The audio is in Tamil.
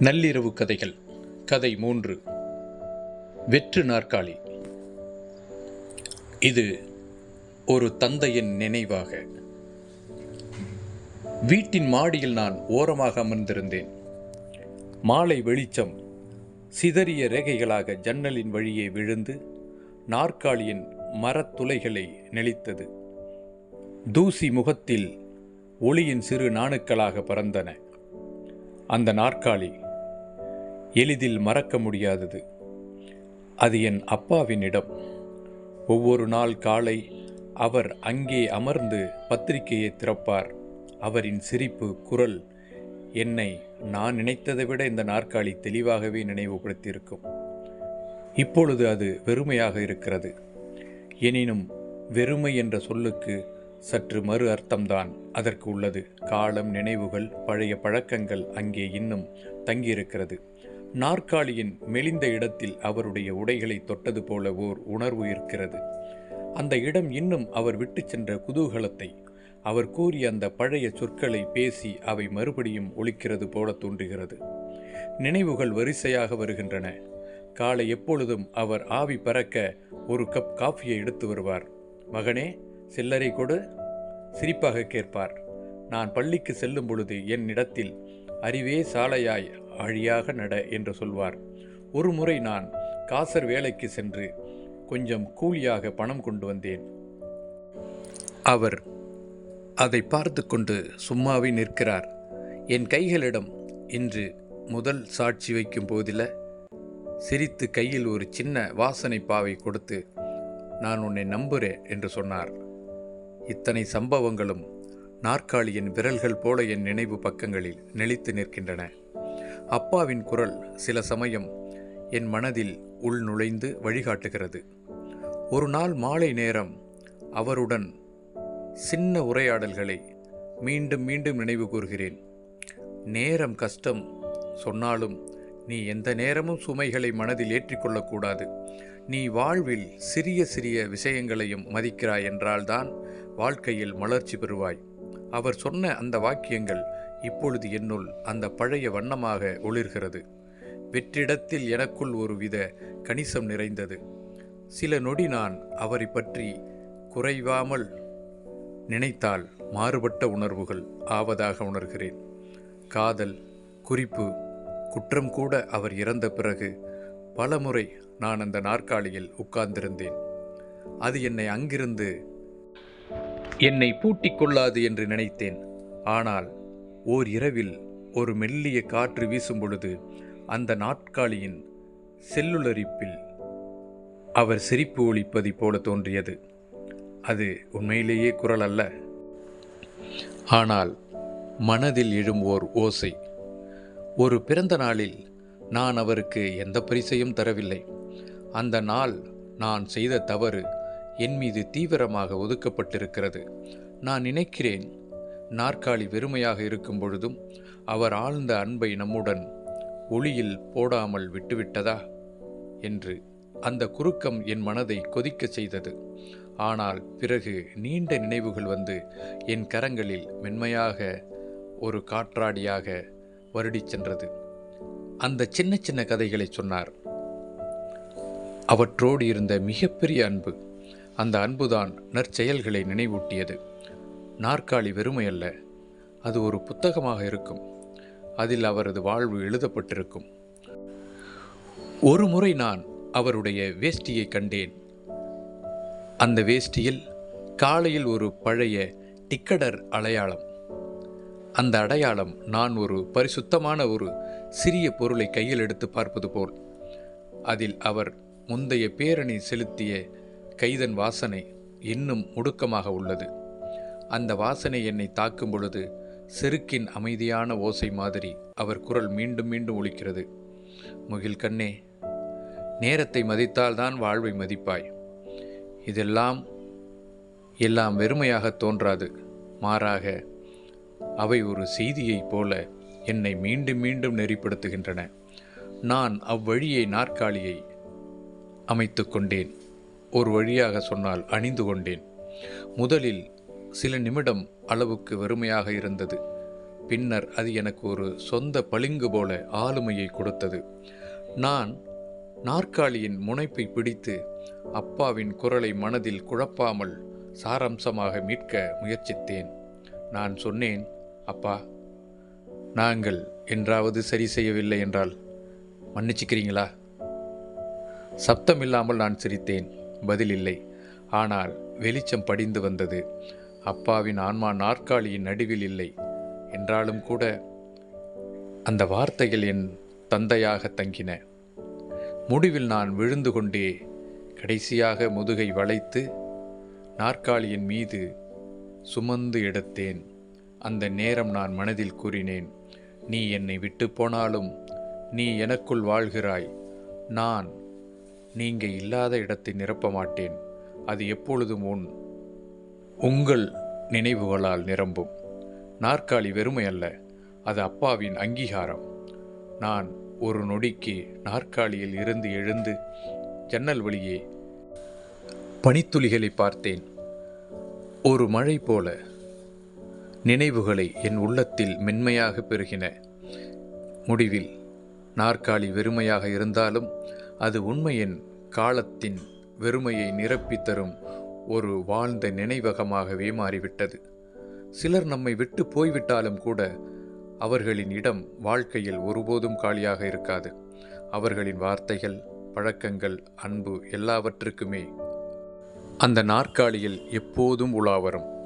நள்ளிரவு கதைகள். கதை மூன்று. வெற்று நாற்காலி. இது ஒரு தந்தையின் நினைவாக. வீட்டின் மாடியில் நான் ஓரமாக அமர்ந்திருந்தேன். மாலை வெளிச்சம் சிதறிய ரேகைகளாக ஜன்னலின் வழியே விழுந்து நாற்காலியின் மரத்துளைகளை நெளித்தது. தூசி முகத்தில் ஒளியின் சிறு நாணுக்களாக பறந்தன. அந்த நாற்காலி எளிதில் மறக்க முடியாதது. அது என் அப்பாவின் இடம் ஒவ்வொரு நாள் காலை அவர் அங்கே அமர்ந்து பத்திரிகையை திறப்பார். அவரின் சிரிப்பு குரல் என்னை நான் நினைத்ததை விட இந்த நாற்காலி தெளிவாகவே நினைவுபடுத்தியிருக்கும். இப்பொழுது அது வெறுமையாக இருக்கிறது. எனினும் வெறுமை என்ற சொல்லுக்கு சற்று மறு அர்த்தம்தான் அதற்கு உள்ளது. காலம் நினைவுகள் பழைய பழக்கங்கள் அங்கே இன்னும் தங்கியிருக்கிறது. நாற்காலியின் மெலிந்த இடத்தில் அவருடைய உடைகளை தொட்டது போல ஓர் உணர்வு இருக்கிறது. அந்த இடம் இன்னும் அவர் விட்டு சென்ற குதூகலத்தை அவர் கூறிய அந்த பழைய சொற்களை பேசி அவை மறுபடியும் ஒழிக்கிறது போல தோன்றுகிறது. நினைவுகள் வரிசையாக வருகின்றன. காலை எப்பொழுதும் அவர் ஆவி பறக்க ஒரு கப் காஃபியை எடுத்து வருவார். மகனே சில்லறை கொடு. சிரிப்பாக கேட்பார். நான் பள்ளிக்கு செல்லும் பொழுது என் இடத்தில் அறிவே சாலையாய் அழியாக நட என்று சொல்வார். ஒரு முறை நான் காசர் வேலைக்கு சென்று கொஞ்சம் கூலியாக பணம் கொண்டு வந்தேன். அவர் அதை பார்த்து கொண்டு சும்மாவே நிற்கிறார். என் கைகளிடம் இன்று முதல் சாட்சி வைக்கும் போதில சிரித்து கையில் ஒரு சின்ன வாசனை பாவை கொடுத்து நான் உன்னை நம்புகிறேன் என்று சொன்னார். இத்தனை சம்பவங்களும் நாற்காலியின் விரல்கள் போல என் நினைவு பக்கங்களில் நெளித்து நிற்கின்றன. அப்பாவின் குரல் சில சமயம் என் மனதில் உள் நுழைந்து வழிகாட்டுகிறது. ஒரு நாள் மாலை நேரம் அவருடன் சின்ன உரையாடல்களை மீண்டும் மீண்டும் நினைவு கூர்கிறேன் நேரம் கஷ்டம் சொன்னாலும் நீ எந்த நேரமும் சுமைகளை மனதில் ஏற்றிக்கொள்ளக்கூடாது. நீ வாழ்வில் சிறிய சிறிய விஷயங்களையும் மதிக்கிறாய் என்றால்தான் வாழ்க்கையில் மலர்ச்சி பெறுவாய். அவர் சொன்ன அந்த வாக்கியங்கள் இப்பொழுது என்னுள் அந்த பழைய வண்ணமாக ஒளிர்கிறது. வெற்றிடத்தில் எனக்குள் ஒரு வித கணிசம் நிறைந்தது. சில நொடி நான் அவரை பற்றி குறைவாமல் நினைத்தால் மாறுபட்ட உணர்வுகள் ஆவதாக உணர்கிறேன். காதல் குறிப்பு குற்றம் கூட அவர் இறந்த பிறகு பலமுறை நான் அந்த நாற்காலியில் உட்கார்ந்திருந்தேன். அது என்னை அங்கிருந்து என்னை பூட்டிக் கொள்ளாது என்று நினைத்தேன். ஆனால் ஓர் இரவில் ஒரு மெல்லிய காற்று வீசும் பொழுது அந்த நாட்காலியின் செல்லுலரிப்பில் அவர் சிரிப்பு ஒழிப்பதைப் போல தோன்றியது. அது உண்மையிலேயே குரல் அல்ல. ஆனால் மனதில் எழும் ஓர் ஓசை. ஒரு பிறந்த நாளில் நான் அவருக்கு எந்த பரிசையும் தரவில்லை. அந்த நாள் நான் செய்த தவறு என் மீது தீவிரமாக ஒதுக்கப்பட்டிருக்கிறது. நான் நினைக்கிறேன் நாற்காலி வெறுமையாக இருக்கும் பொழுதும் அவர் ஆழ்ந்த அன்பை நம்முடன் ஒளியில் போடாமல் விட்டுவிட்டதா? என்று அந்த குறுக்கம் என் மனதை கொதிக்க செய்தது. ஆனால் பிறகு நீண்ட நினைவுகள் வந்து என் கரங்களில் மென்மையாக ஒரு காற்றாடியாக வருடிச் சென்றது. அந்த சின்ன சின்ன கதைகளை சொன்னார். அவற்றோடு இருந்த மிகப்பெரிய அன்பு அந்த அன்புதான் நற்செயல்களை நினைவூட்டியது. நாற்காலி வெறுமை அல்ல. அது ஒரு புத்தகமாக இருக்கும். அதில் அவரது வாழ்வு எழுதப்பட்டிருக்கும். ஒரு முறை நான் அவருடைய வேஷ்டியை கண்டேன். அந்த வேஷ்டியில் காலையில் ஒரு பழைய டிக்கடர் அடையாளம். அந்த அடையாளம் நான் ஒரு பரிசுத்தமான ஒரு சிறிய பொருளை கையில் எடுத்து பார்ப்பது போல். அதில் அவர் முந்தைய பேரணி செலுத்திய கைதன் வாசனை இன்னும் முடுக்கமாக உள்ளது. அந்த வாசனை என்னை தாக்கும் பொழுது செருக்கின் அமைதியான ஓசை மாதிரி அவர் குரல் மீண்டும் மீண்டும் ஒழிக்கிறது முகில் கண்ணே நேரத்தை மதித்தால்தான் வாழ்வை மதிப்பாய். இதெல்லாம் எல்லாம் வெறுமையாக தோன்றாது. மாறாக அவை ஒரு செய்தியைப் போல என்னை மீண்டும் மீண்டும் நெறிப்படுத்துகின்றன. நான் அவ்வழியை நாற்காலியை அமைத்து கொண்டேன். ஒரு வழியாக சொன்னால் அணிந்து கொண்டேன். முதலில் சில நிமிடம் அளவுக்கு வெறுமையாக இருந்தது. பின்னர் அது எனக்கு ஒரு சொந்த பளிங்கு போல ஆளுமையை கொடுத்தது. நான் நாற்காலியின் முனைப்பை பிடித்து அப்பாவின் குரலை மனதில் குழப்பாமல் சாரம்சமாக மீட்க முயற்சித்தேன். நான் சொன்னேன் அப்பா நாங்கள் என்றாவது சரி செய்யவில்லை என்றால் மன்னிச்சுக்கிறீங்களா? சப்தமில்லாமல் நான் சிரித்தேன். பதில் இல்லை. ஆனால் வெளிச்சம் படிந்து வந்தது. அப்பாவின் ஆன்மா நாற்காலியின் நடுவில் இல்லை. என்றாலும் கூட அந்த வார்த்தைகள் என் தந்தையாக தங்கின. முடிவில் நான் விழுந்து கொண்டே கடைசியாக முதுகை வளைத்து நாற்காலியின் மீது சுமந்து எடுத்தேன். அந்த நேரம் நான் மனதில் கூறினேன் நீ என்னை விட்டு போனாலும் நீ எனக்குள் வாழ்கிறாய். நான் நீங்க இல்லாத இடத்தை நிரப்ப மாட்டேன். அது எப்பொழுதும் உன் உங்கள் நினைவுகளால் நிரம்பும். நாற்காலி வெறுமை அல்ல அது அப்பாவின் அங்கீகாரம். நான் ஒரு நொடிக்கு நாற்காலியில் இருந்து எழுந்து ஜன்னல் வழியே பனித்துளிகளை பார்த்தேன். ஒரு மழை போல நினைவுகளை என் உள்ளத்தில் மென்மையாக பெருகின. முடிவில் நாற்காலி வெறுமையாக இருந்தாலும் அது உண்மையின் காலத்தின் வெறுமையை நிரப்பித் தரும் ஒரு வாழ்ந்த நினைவகமாகவே மாறிவிட்டது. சிலர் நம்மை விட்டு போய்விட்டாலும் கூட அவர்களின் இடம் வாழ்க்கையில் ஒருபோதும் காலியாக இருக்காது. அவர்களின் வார்த்தைகள் பழக்கங்கள் அன்பு எல்லாவற்றுக்குமே அந்த நாற்காலியில் எப்போதும் உலா வரும்.